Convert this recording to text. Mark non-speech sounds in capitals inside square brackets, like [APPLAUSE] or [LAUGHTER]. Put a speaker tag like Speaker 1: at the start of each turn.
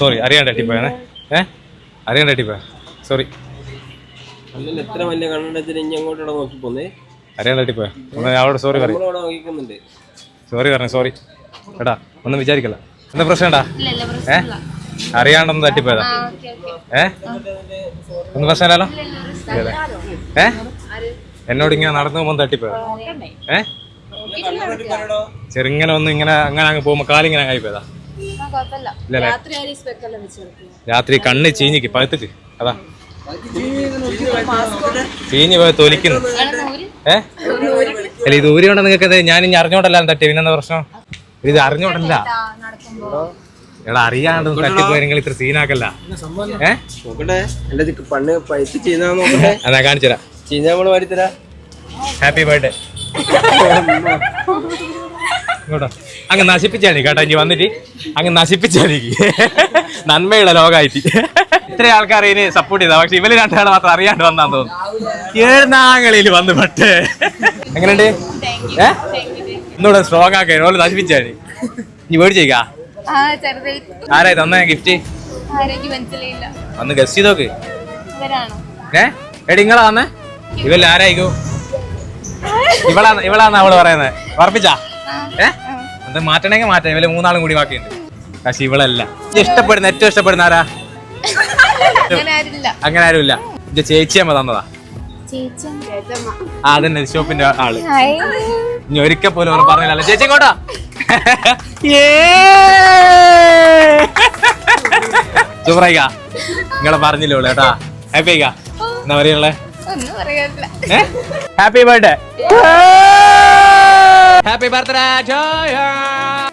Speaker 1: Sorry അറിയാണ്ട് തട്ടിപ്പോയാണേ ഏ? അറിയാണ്ട് തട്ടിപ്പോയ സോറി
Speaker 2: എത്ര വലിയ ഇനി നോക്കി പോന്നേ?
Speaker 1: അറിയാണ്ട് തട്ടിപ്പോയ ഒന്ന് അവളോട് സോറി പറയും. സോറി പറഞ്ഞു സോറി എടാ ഒന്നും വിചാരിക്കല്ല. എന്താ പ്രശ്നം ഏടാ
Speaker 3: ഇല്ല ഇല്ല
Speaker 1: ഏ
Speaker 3: പ്രശ്നമില്ല
Speaker 1: അറിയാണ്ടൊന്നും തട്ടിപ്പോയതാ
Speaker 3: ആ ഓക്കെ ഓക്കെ.
Speaker 1: ഏ? ഒന്നും പ്രശ്നമല്ലോ ഇല്ലല്ലേ? ഏ? എന്നോട് ഇങ്ങനെ നടന്നു പോകുമ്പോൾ തട്ടിപ്പോയ ഏ? ചെറുങ്ങനെ ഒന്ന് ഇങ്ങനെ അങ്ങനെ അങ്ങ് പോകുമ്പോ കാലിങ്ങനെ ആയിപ്പോയതാ ഇല്ലല്ലേ
Speaker 3: രാത്രി
Speaker 1: കണ്ണ് ചീഞ്ഞിക്ക് പഴുത്തിക്ക്. അതാ. ചീഞ്ഞ് പോയ തൊലിക്കുന്നു. ഏ? അല്ല ഇത് ഊരിയോണ്ട് നിങ്ങൾക്ക് ഞാൻ ഇനി അറിഞ്ഞോണ്ടല്ല തട്ടി പിന്നെന്താ പ്രശ്നം? ഇത് അറിഞ്ഞോണ്ടല്ല.
Speaker 3: നടക്കുമ്പോ?
Speaker 1: എടാ അറിയാണ്ട് തട്ടിപ്പോയെങ്കിൽ ഇത്ര സീനാക്കല്ല. ഏ?
Speaker 2: നോക്കട്ടെ. അല്ല ഇത് പണ്ട് പൈസ ചെയ്യുന്ന നോക്കട്ടെ.
Speaker 1: അതാ കാണിച്ചുതരാ
Speaker 2: ചെയ്യുന്ന നമ്മൾ വരുത്തരാ
Speaker 1: ഹാപ്പി ബർത്ത്ഡേ ഇങ്ങോട്ടോ അങ്ങ് നശിപ്പിച്ചാ നീ കേട്ടോ ഇനി വന്നിട്ട്. അങ്ങ് നശിപ്പിച്ചാ നീ നന്മയുള്ള ലോകമായിട്ട്. ഇത്ര ആൾക്കാർ ഇനി സപ്പോർട്ട് ചെയ്താ. പക്ഷെ ഇവർ രണ്ടാളെ മാത്രം അറിയാണ്ട് വന്നാന്ന് തോന്നുന്നു. ഏഴുനാങ്ങളിൽ വന്ന് പട്ടേ. എങ്ങനെയുണ്ട്? ഏ? സ്ട്രോങ് ആക്കാൻ ഓൽ നശിപ്പിച്ചാ നീ നീ മേടിച്ചേക്കാ ആരായി തന്ന ഗിഫ്റ്റ് വന്ന് ഗസ് ചെയ്ത് നോക്ക്
Speaker 3: ഇവരാണോ?
Speaker 1: ഏ? എടി ഇങ്ങളാ വന്നേ? ഇവല്ല ആരായിക്കോ ഇവളാ ഇവളാന്ന് അവൾ പറയുന്നത് ഉറപ്പിച്ചാ? ഏ? മാറ്റണെങ്കിൽ മാറ്റണമെങ്കിൽ മാറ്റാം ഇവർ മൂന്നാളും കൂടി ബാക്കിയുണ്ട്. പക്ഷെ ഇവളല്ല. ഇഷ്ടപ്പെടുന്ന ഏറ്റവും ഇഷ്ടപ്പെടുന്ന ആരാ [LAUGHS]
Speaker 3: അങ്ങനെ ആരില്ല
Speaker 1: അങ്ങനെ ആരുമില്ല എന്റെ ചേച്ചിയമ്മ. തന്നതാ ആ അതന്നെ ഷോപ്പിന്റെ ആൾ. ഇനി ഒരിക്കൽ പോലും അവർ പറഞ്ഞില്ല ചേച്ചി ഇങ്ങോട്ടാ. സൂപ്പറായിക്കാ [LAUGHS] നിങ്ങളെ പറഞ്ഞില്ലേ കേട്ടാ. ഹാപ്പി ആയിക്കാ? എന്താ പറയുള്ളേ happy birthday Happy birthday, Joy!